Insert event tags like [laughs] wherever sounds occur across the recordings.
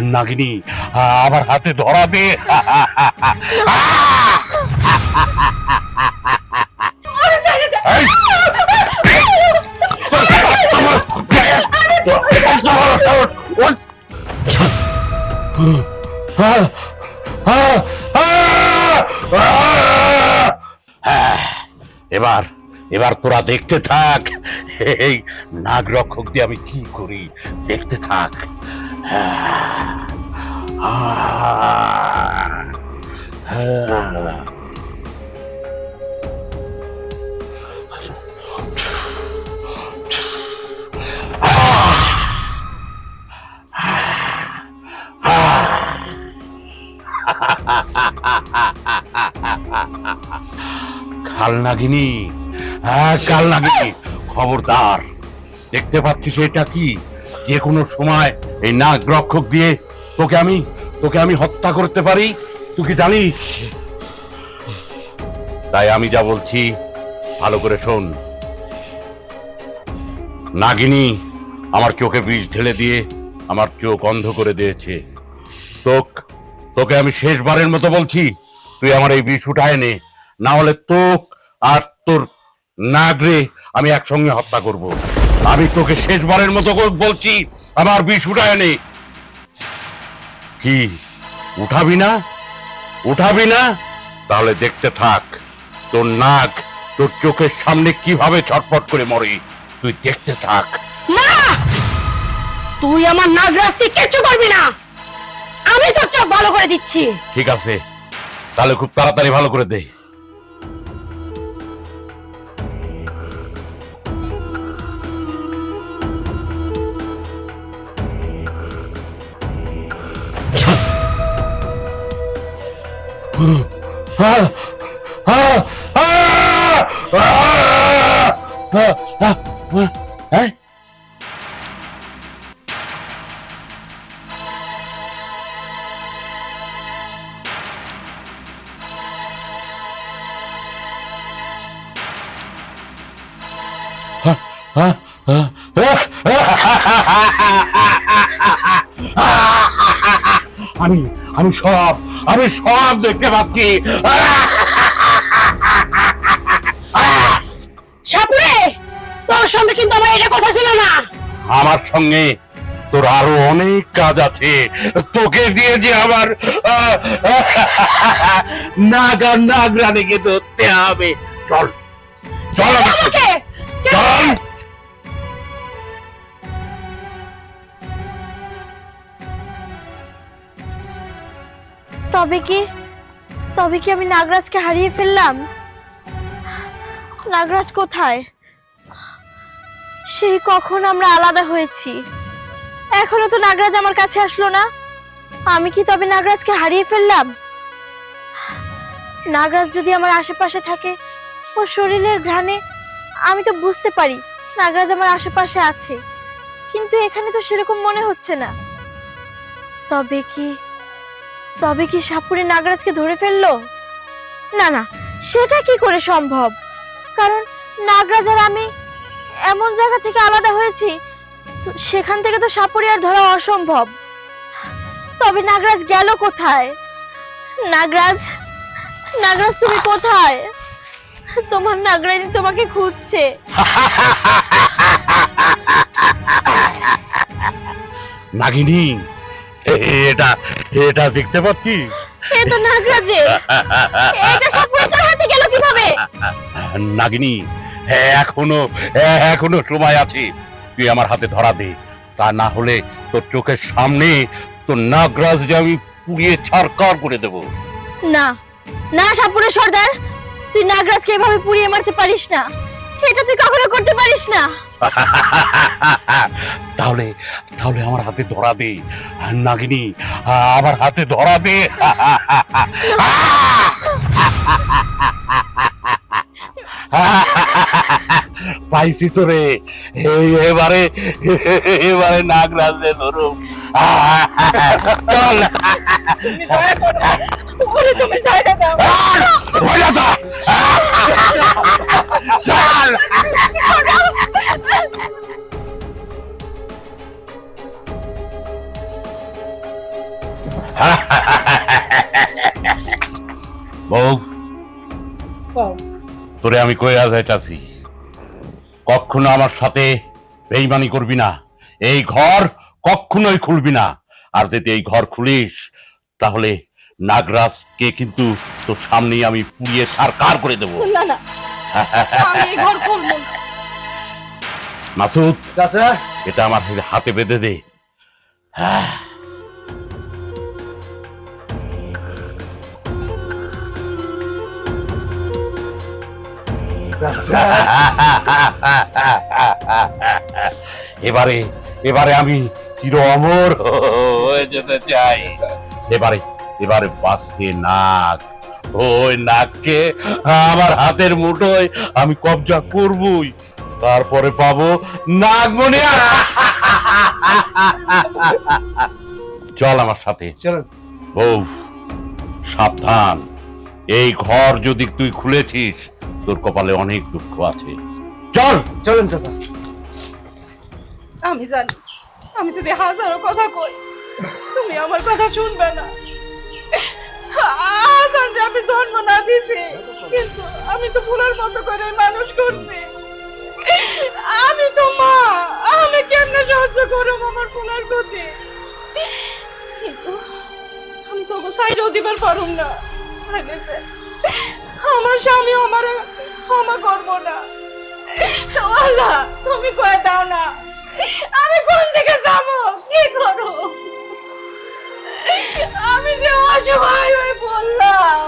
নাগিনী আমার হাতে ধরা দে এই! ওঠ! আহ! আহ! আহ! হ্যাঁ, এবার এবার তোরা দেখতে থাক এই নাগ রক্ষক দিয়ে আমি কি করি দেখতে থাক। কাল নাগিনী হ্যাঁ কাল নাগিনী খবরদার। দেখতে পাচ্ছিস এটা কি? যে কোনো সময় এই নাগ রক্ষক দিয়ে তোকে আমি তোকে আমি হত্যা করতে পারি? তুই কি জানিস? তাই আমি যা বলছি, ভালো করে শোন। নাগিনী আমার চোখে বিষ ঢেলে দিয়ে আমার চোখ অন্ধ করে দিয়েছে। তোক, তোকে আমি শেষবারের মতো বলছি, তুই আমার এই বিষ উঠায় নে। না হলে তোক আর তোর নাগরে আমি একসঙ্গে হত্যা করব। আমি তোকে শেষবারের মতো বলছি আমার বিষ উঠায় নে। কি? উঠাবি না? উঠাবি না? তাহলে দেখতে থাক তোর নাক তোর চোখের সামনে কীভাবে ছটফট করে মরে। তুই দেখতে থাক। না তুই আমার নাগরাজকে কিচ্ছু করবি না। আমি তোর চোখ ভালো করে দিচ্ছি। ঠিক আছে তাহলে খুব তাড়াতাড়ি ভালো করে দে। I mean, আমি সব আমি সব দেখতে পাচ্ছি। সাপুরে তোর সঙ্গে কিন্তু আমার এটা কথা ছিল না। আমার সঙ্গে তোর আরও অনেক কাজ আছে। তোকে দিয়ে যে আমার নাগ আর নাগ রানীকে ধরতে হবে। চল চল। চল। তবে কি? তবে কি আমি নাগরাজকে হারিয়ে ফেললাম? নাগরাজ কোথায়? সেই কখন আমরা আলাদা হয়েছি। এখনও তো নাগরাজ আমার কাছে আসলো না। আমি কি তবে নাগরাজকে হারিয়ে ফেললাম? নাগরাজ যদি আমার আশেপাশে থাকে ওর শরীরের ঘ্রাণে, আমি তো বুঝতে পারি নাগরাজ আমার আশেপাশে আছে। কিন্তু এখানে তো সেরকম মনে হচ্ছে না। তবে কি তবে কি সাপুরে নাগরাজকে ধরে ফেলল? না না, সেটা কি করে সম্ভব? কারণ নাগরাজ আর আমি এমন জায়গা থেকে আলাদা হয়েছি, তো সেখান থেকে তো সাপুরে আর ধরা অসম্ভব। তবে নাগরাজ গেল কোথায়? নাগরাজ নাগরাজ তুমি কোথায়? তোমার নাগরানি তোমাকে খুঁজছে। নাগিনী এটা এটা দেখতে পাচ্ছিস? এ তো এটা সাপুরে তার হাতে গেল কীভাবে? নাগিনী এখনও এখনও সময় আছে। তুই আমার হাতে ধরা দে তা না হলে তোর চোখের সামনে তোর নাগরাজ যে আমি পুড়িয়ে ছাড়কার করে দেব। না না সাপুরে সর্দার তুই নাগরাজকে এভাবে পুড়িয়ে মারতে পারিস না। এটা তুই কখনো করতে পারিস না তাহলে তাহলে আমার হাতে ধরা দে নাগিনী আমার হাতে ধরা দে পাইছি তো রে এবারে এবারে নাগরাজ রাজলে ধরুম। চল তুমি সাইডে দাও ওই না তো। চল বউ তোরে আমি কইয়া যাইতাছি। কখনো আমার সাথে বেইমানি করবি না। এই ঘর কখনোই খুলবি না। আর যদি এই ঘর খুলিস তাহলে নাগরাজকে কিন্তু তোর সামনেই আমি পুড়িয়ে ছাড়কার করে দেবো? না না। আমি এই ঘর খুলবো না। মাসুদ চাচা। এটা আমার হাতে বেঁধে দে। হ্যাঁ। [laughs] এবারে এবারে আমি চির অমর হয়ে যেতে চাই। এবারে এবারে বাসে নাক ওই নাককে আমার হাতের মুঠোয় আমি কবজা করবই। তারপরে পাবো নাগমণি চল আমার সাথে। চলুন। বউ সাবধান। এই ঘর যদি তুই খুলেছিস, তোর কপালে অনেক দুঃখ আছে। চল, চলুন চাচা। আমি জানি, আমি যদি হাজারো কথা কই, তুমি আমার কথা শুনবে না। আমি জন্ম না দিছি, কিন্তু আমি তো ফুলের মতো করে মানুষ করছি। আমি তো মা, আমি কেমনে সহ্য করব আমার ফুলের গতি? কিন্তু আমি তো সাইডও দিবার পারুম না। আমার স্বামী আমার ক্ষমা করব না। আল্লাহ, তুমি কয়ে দাও না। আমি কোন দিকে যাব? কি করো আমি যে অসহায় হয়ে পড়লাম।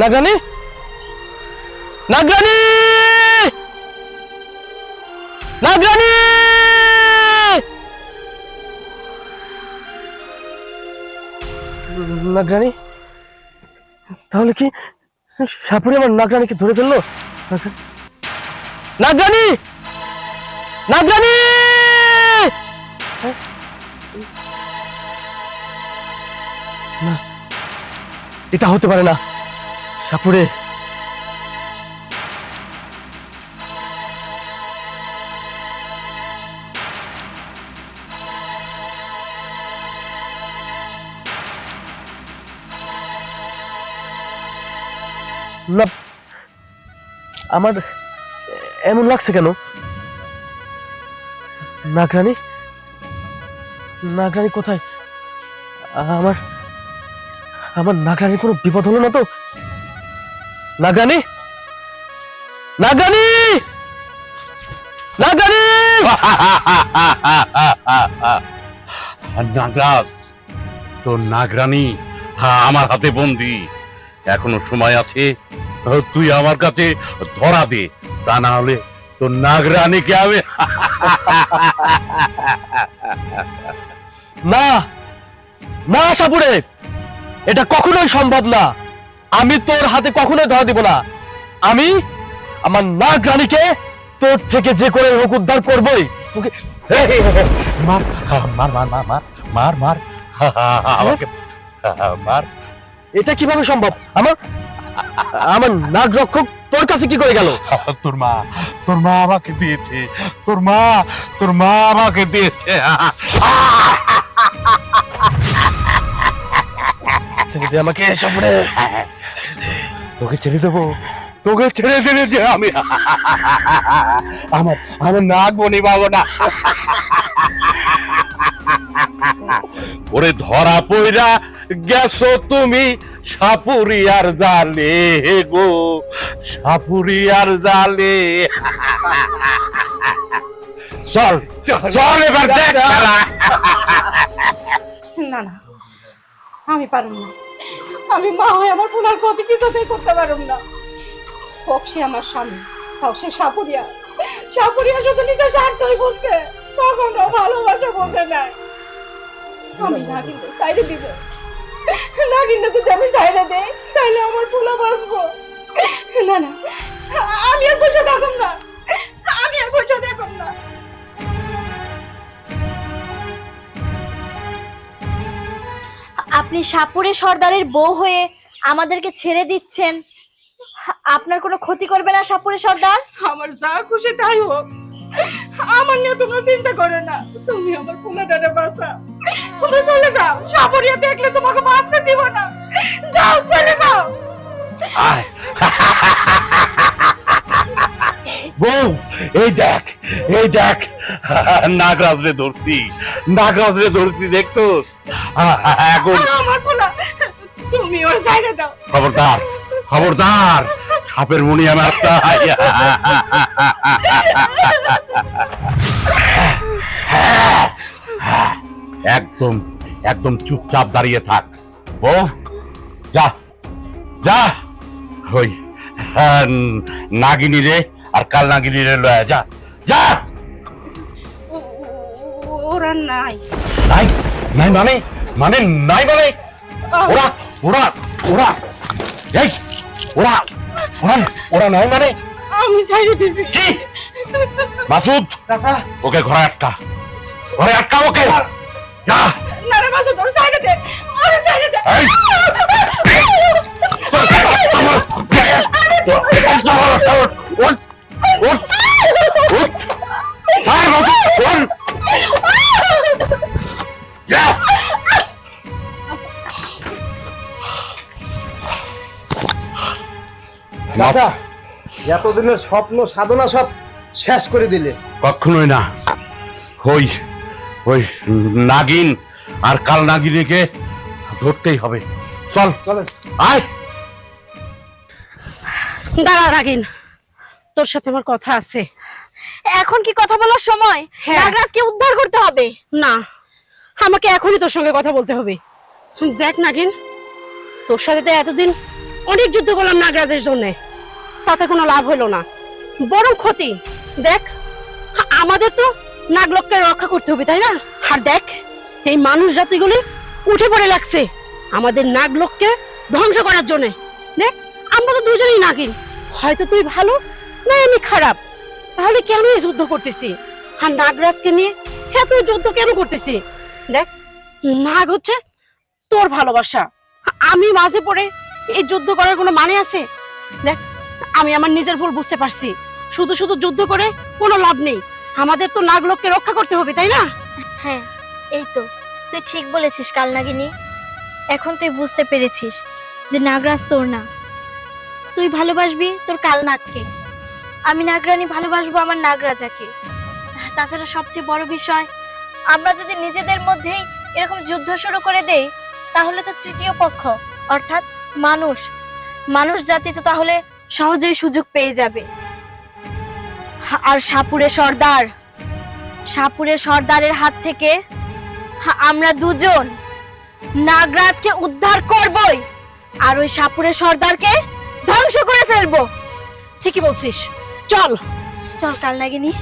নাগরানি? নাগরানি! নাগরানি নাগরানি তাহলে কি সাপুরে আমার নাগরানিকে ধরে ফেলল? নাগরানি নাগরানি হ্যাঁ? না, এটা হতে পারে না। সাপুরে না আমার এমন লাগছে কেন? নাগরানি? নাগরানি কোথায়? আমার আমার নাগরানির কোনো বিপদ হলো না তো? নাগরানি? নাগরানি! নাগরানি! নাগরাজ তোর নাগরানী হ্যাঁ, আমার হাতে বন্দি। এখনও সময় আছে তুই আমার কাছে ধরা দে। তা না হলে তোর নাগরানীকে আমি [laughs] না না সাপুরে এটা কখনোই সম্ভব না। আমি তোর হাতে কখনোই ধরা দিব না। আমি আমার নাগ রানীকে তোর থেকে যে করে হোক উদ্ধার করবই। তোকে মার মার মার মার মার মার মার। আমাকে মার। এটা কীভাবে সম্ভব? আমার আমার নাগ রক্ষক তোর কাছে কি করে গেল? [laughs] তোর মা তোর মা আমাকে দিয়েছে তোর মা তোর মা আমাকে দিয়েছে। [laughs] ছেড়ে দে আমাকে সাপুরে তোকে ছেড়ে দেবো তোকে ছেড়ে দিলে যে আমি। [laughs] আমার আমার নাক বনি পাবো না। ওরে ধরা পইরা গেছো তুমি। সাপুরিয়ার জালে গো সাপুরিয়ার জালে। চল চল এবার দেখ। না না, আমি পারুম না। আমি মা হয়ে আমার ফুলার ক্ষতি কিছুতেই করতে পারুম না। সে আমার স্বামী, হোক সে সাপুরিয়া। সাপুরিয়া শুধু নিজের স্বার্থই বুঝতে কখনো ভালোবাসা বোঝে না আমি না কিন্তু দিব। যদি আমি দেই তাহলে আমার বাঁচবো। না না আমি আর বসে না। আমি আর বসে না। আপনি সাপুরে সর্দারের বউ হয়ে আমাদেরকে ছেড়ে দিচ্ছেন। আপনার কোনো ক্ষতি করবে না সাপুরে সর্দার? আমার যা খুশি তাই হোক। আমার নিয়ে তোমরা চিন্তা করে না। তুমি আমার পোলাটারে বাঁচা তোমরা যাও দেখলে তোমাকে বাঁচতে দিব না। যাও চলে যাও। বউ এই দেখ এই দেখ। নাগরাজ রে ধরছি নাগরাজ রে ধরছি দেখছোস? এখন আমার পোলা তুমি ওর সাইডে দাও। খবরদার খবরদার সাপের মুনি আমার চাই। একদম একদম চুপচাপ দাঁড়িয়ে থাক। ও যা যা। ওই হ্যাঁ, নাগিনী রে আর কাল নাগিনী রে লয়া যা। যা! ওরা নাই। নাই? নাই মানে? মানে নাই মানে? ওরা ওরা ওরা। এই ওরা ওরা ওরা নাই মানে? আমি সাইডে দিছি। কি? মাসুদ চাচা। ওকে ঘরে আটকা। ঘরে আটকা ওকে। না রে মাসুদ ওর সাইডে দে। ওর সাইডে দে। চাচা এতদিনের স্বপ্ন সাধনা সব শেষ করে দিলে। কখনোই না। ওই ওই নাগিন। আর কাল নাগিনীকে ধরতেই হবে। চল। চলেন। আয়। দাঁড়া রাগিন তোর সাথে আমার কথা আছে। এখন কি কথা বলার সময়? হ্যাঁ। নাগরাজকে উদ্ধার করতে হবে? না আমাকে এখনই তোর সঙ্গে কথা বলতে হবে। দেখ নাগিন তোর সাথে তো এতদিন অনেক যুদ্ধ করলাম নাগরাজের জন্য। তাতে কোনো লাভ হলো না। বরং ক্ষতি। দেখ আমাদের তো নাগলোককে রক্ষা করতে হবে তাই না? আর দেখ এই মানুষ জাতিগুলি উঠে পড়ে লাগছে আমাদের নাগলোককে ধ্বংস করার জন্য। দেখ আমরা তো দুজনেই নাগিন। হয়তো তুই ভালো না আমি খারাপ। তাহলে কেন এই যুদ্ধ করতেছি? আর নাগরাজকে নিয়ে হ্যাঁ তুই যুদ্ধ কেন করতেছি? দেখ, নাগ হচ্ছে তোর ভালোবাসা। আমি মাঝে পড়ে এই যুদ্ধ করার কোনো মানে আছে? দেখ, আমি আমার নিজের ভুল বুঝতে পারছি। শুধু শুধু যুদ্ধ করে কোনো লাভ নেই। আমাদের তো নাগলোককে রক্ষা করতে হবে, তাই না? হ্যাঁ। এই তো, তুই ঠিক বলেছিস কাল কালনাগিনী এখন তুই বুঝতে পেরেছিস যে নাগরাজ তোর না। তুই ভালোবাসবি তোর কালনাগকে আমি নাগরানী ভালোবাসবো আমার নাগরাজাকে। তাছাড়া সবচেয়ে বড় বিষয়, আমরা যদি নিজেদের মধ্যেই এরকম যুদ্ধ শুরু করে দেই, তাহলে তো তৃতীয় পক্ষ, অর্থাৎ মানুষ। মানুষ জাতি তো তাহলে সহজেই সুযোগ পেয়ে যাবে। আর সাপুরে সর্দার, সাপুরে সর্দারের হাত থেকে আমরা দুজন। নাগরাজকে উদ্ধার করবই আর ওই সাপুরের সর্দারকে ধ্বংস করে ফেলব। ঠিকই বলছিস। চল। চল কাল নাগিনী।